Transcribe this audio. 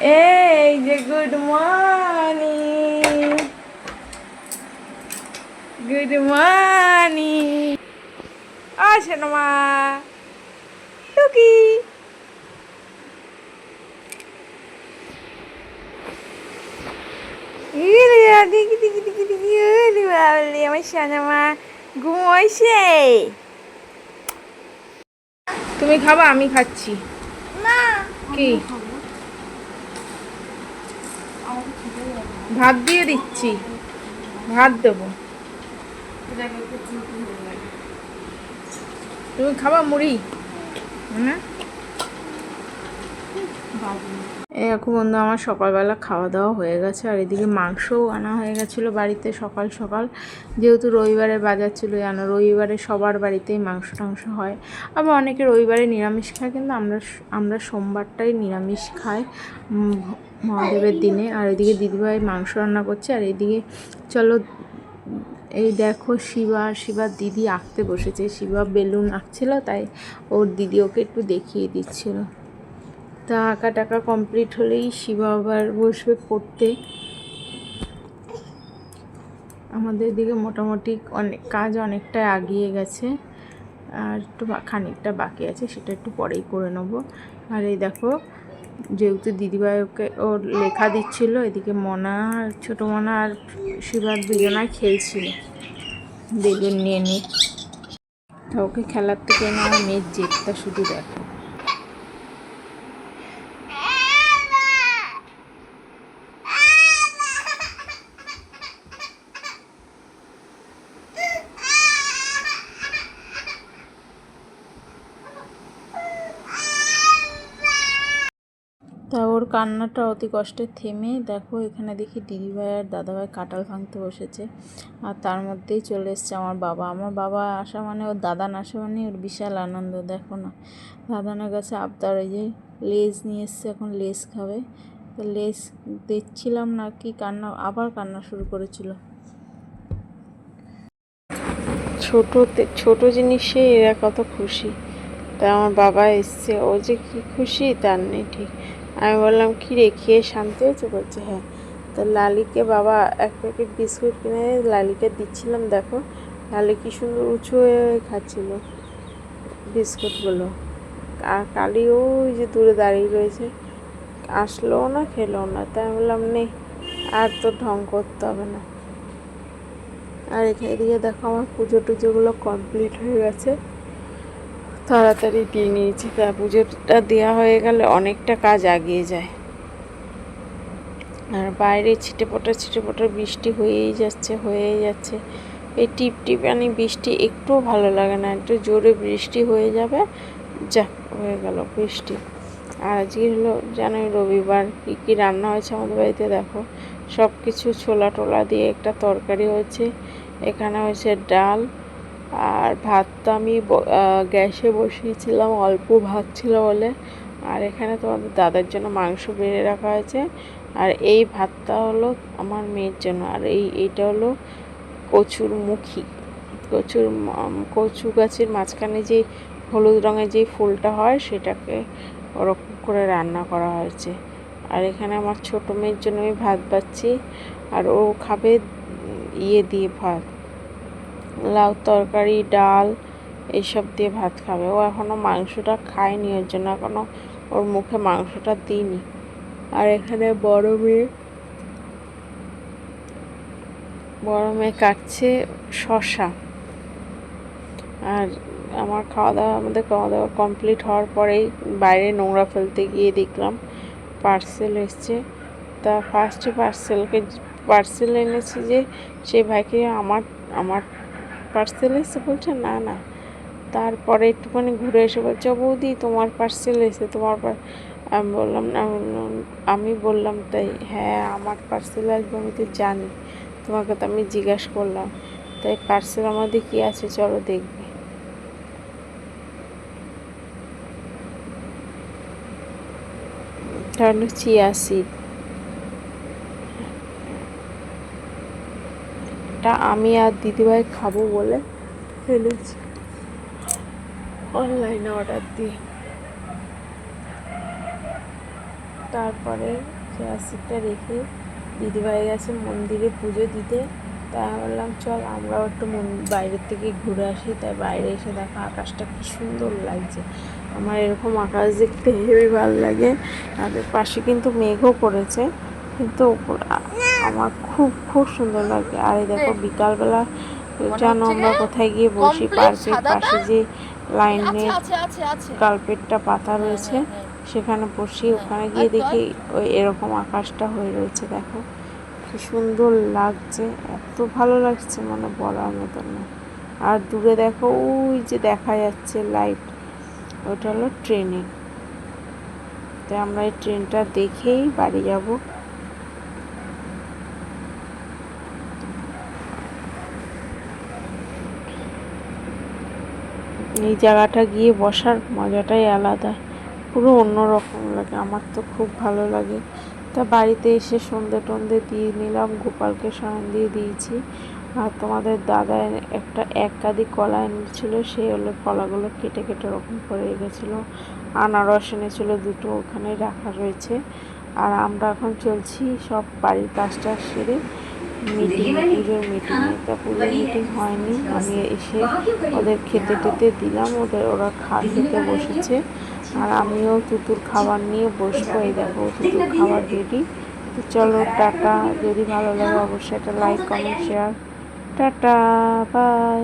এই যে good morning good morning আসেন মা টুকি দিকি দিকি দিকি দিকি ইরে বাবলি আমার সোনামা ঘুমোইছে তুমি খাবা আমি খাচ্ছি না কি ভাত দিয়ে দিচ্ছি। ভাত দেবো। তুমি খাবা মুড়ি? হ্যাঁ? এখন বন্ধু, আমার সকালবেলা খাওয়া দাওয়া হয়ে গেছে, আর এদিকে মাংসও আনা হয়ে গেছিল বাড়িতে সকাল সকাল। যেহেতু রবিবারে বাজার ছিল জানো, রবিবারে সবার বাড়িতেই মাংস টাংস হয়। আবার অনেকে রবিবারে নিরামিষ খায়, কিন্তু আমরা আমরা সোমবারটাই নিরামিষ খাই মহাদেবের দিনে। আর এদিকে দিদিভাই মাংস রান্না করছে, আর এদিকে চলো, এই দেখো শিবা শিবার দিদি আঁকতে বসেছে। শিবা বেলুন আঁকছিল, তাই ওর দিদি ওকে একটু দেখিয়ে দিচ্ছিল। তা আঁকা টাকা কমপ্লিট হলেই শিবা আবার বসবে পড়তে। আমাদের দিকে মোটামুটি অনেক কাজ অনেকটাই আগিয়ে গেছে। আর একটু খানিকটা বাকি আছে, সেটা একটু পরেই করে নেব। আর এই দেখো, যেহেতু দিদিভাই ওকে ওর লেখা দিচ্ছিল, এদিকে মনা আর ছোটো মনা আর শিবার দুজনায় খেলছিল। বেলুন নিয়ে নিয়ে। তা ওকে খেলার থেকে না, মেয়ের জেদটা শুধু দেখো তা ওর কান্নাটা অতি কষ্টে থেমে দেখো, এখানে দেখি দিদিভাই আর দাদাভাই কাঁঠাল ভাঙতে বসেছে। আর তার মধ্যেই চলে এসছে আমার বাবা। আমার বাবা আসা মানে ওর দাদা না আসা মানে ওর বিশাল আনন্দ, দেখো না। দাদানের কাছে আবদার ওই যে লেজ নিয়ে এসছে, এখন লেজ খাবে। তো লেজ দেখছিলাম না কি কান্না, আবার কান্না শুরু করেছিল। ছোটোতে, ছোটো জিনিসে এরা কত খুশি। তা আমার বাবা এসছে, ও যে কি খুশি তার নেই ঠিক। আমি বললাম, কি রে খেয়ে শান্তি হয়েছে? বলছে হ্যাঁ। তো লালিকে, বাবা, এক প্যাকেট বিস্কুট কিনে লালিকে দিচ্ছিলাম, দেখো। লালি কি সুন্দর উঁচু হয়ে খাচ্ছিল বিস্কুটগুলো। আর কালি ওই যে দূরে দাঁড়িয়ে রয়েছে। আসলোও না খেলো না। তাই আমি বললাম নেই আর তো ঢং করতে হবে না। আর এখানে এদিকে দেখো আমার পুজো টুজোগুলো কমপ্লিট হয়ে গেছে। তাড়াতাড়ি দিয়ে নিয়েছি। তা পুজোটা দেওয়া হয়ে গেলে অনেকটা কাজ আগিয়ে যায়। আর বাইরে ছিটে ফোটা ছিটে ফোটা বৃষ্টি হয়েই যাচ্ছে হয়েই যাচ্ছে। এই টিপ টিপ টিপানি বৃষ্টি একটুও ভালো লাগে না, একটু জোরে বৃষ্টি হয়ে যাবে, যা, হয়ে গেল বৃষ্টি। আর আজকে হলো, জানোই রবিবার, কী কী রান্না হয়েছে আমাদের বাড়িতে, দেখো। সব কিছু ছোলা টোলা দিয়ে একটা তরকারি হয়েছে, এখানে হয়েছে ডাল আর ভাতটা আমি গ্যাসে বসিয়েছিলাম, অল্প ভাত ছিল বলে। আর এখানে তোমাদের দাদার জন্য মাংস বেড়ে রাখা হয়েছে। আর এই ভাতটা হলো আমার মেয়ের জন্য। আর এই এইটা হলো কচুর মুখী। কচুর কচু গাছের মাঝখানে যে হলুদ রঙের যে ফুলটা হয়, সেটাকে ওরকম করে রান্না করা হয়েছে। আর এখানে আমার ছোট মেয়ের জন্য আমি ভাত পাচ্ছি আর ও খাবে ইয়ে দিয়ে ভাত। লাউ তরকারি, ডাল এইসব দিয়ে ভাত খাবে। ও এখনও মাংসটা খায়নি ওর জন্য এখনও ওর মুখে মাংসটা দিইনি। আর এখানে বড় মেয়ে বড় মেয়ে কাটছে শশা আর আমার খাওয়া দাওয়া আমাদের খাওয়া দাওয়া কমপ্লিট হওয়ার পরেই বাইরে নোংরা ফেলতে গিয়ে দেখলাম পার্সেল এসছে। তা ফার্স্টে পার্সেলকে পার্সেল এনেছে যে সেই ভাইকে আমার আমার পার্সেল এসে বলছে, না না। তারপরে একটুখানি ঘুরে এসে বলছে বৌদি, তোমার পার্সেল এসে তোমার আমি বললাম, না আমি বললাম- তাই হ্যাঁ আমার পার্সেল আসবে, আমি তো জানি। তোমাকে তো আমি জিজ্ঞাসা করলাম, তাই পার্সেল আমাদের কী আছে, চলো দেখবে। এটা হলো চিয়া সিড এটা আমি আর দিদিভাই খাব বলে ফেলেছি। অনলাইনে অর্ডার দিয়ে। তারপরে ক্লাসিকটা রেখে দিদিভাই গেছে মন্দিরে পুজো দিতে। তাই বললাম, চল, আমরাও একটু মন- বাইরের থেকে ঘুরে আসি। তাই বাইরে এসে দেখো আকাশটা কি সুন্দর লাগছে। আমার এরকম আকাশ দেখতে হেবি ভালো লাগে। তাদের পাশে কিন্তু মেঘও পড়েছে কিন্তু আমার খুব খুব সুন্দর লাগে। আর এই দেখো বিকালবেলা জানো আমরা কোথায় গিয়ে বসি? পার্কের পাশে যে লাইনের আছে আছে আছে কার্পেটটা পাতা রয়েছে হ্যাঁ, হ্যাঁ, সেখানে বসি। হ্যাঁ। ওখানে গিয়ে দেখি ওই এরকম আকাশটা হয়ে রয়েছে দেখো। কি সুন্দর লাগছে এত ভালো লাগছে মানে বলার মতো না। আর দূরে দেখো ওই যে দেখা যাচ্ছে লাইট ওটা হলো ট্রেনে। তাই আমরা এই ট্রেনটা দেখেই বাড়ি যাব। এই জায়গাটা গিয়ে বসার মজাটাই আলাদা। পুরো অন্যরকম লাগে, আমার তো খুব ভালো লাগে। তা বাড়িতে এসে সন্ধে টন্ধে দিয়ে নিলাম, গোপালকে স্নান দিয়ে দিয়েছি। আর তোমাদের দাদা একটা এক কলা এনেছিল, সে হলো কলাগুলো কেটে কেটে ওরকম করে রেখেছিলো। আনারস এনেছিল, দুটো ওখানে রাখা রয়েছে। আর আমরা এখন চলছি সব বাড়ির কাজটা সেরে। মিটিং পুজোর মিটিংয়ে তা পুজোর মিটিং হয়নি। আমি এসে ওদের খেতে টেতে দিলাম ওদের ওরা খা খেতে বসেছে। আর আমিও তুতুর খাবার নিয়ে বসবো এই দেখো তুতুর খাবার রেডি তো চলো টাটা। যদি ভালো লাগে অবশ্যই একটা like comment share tata bye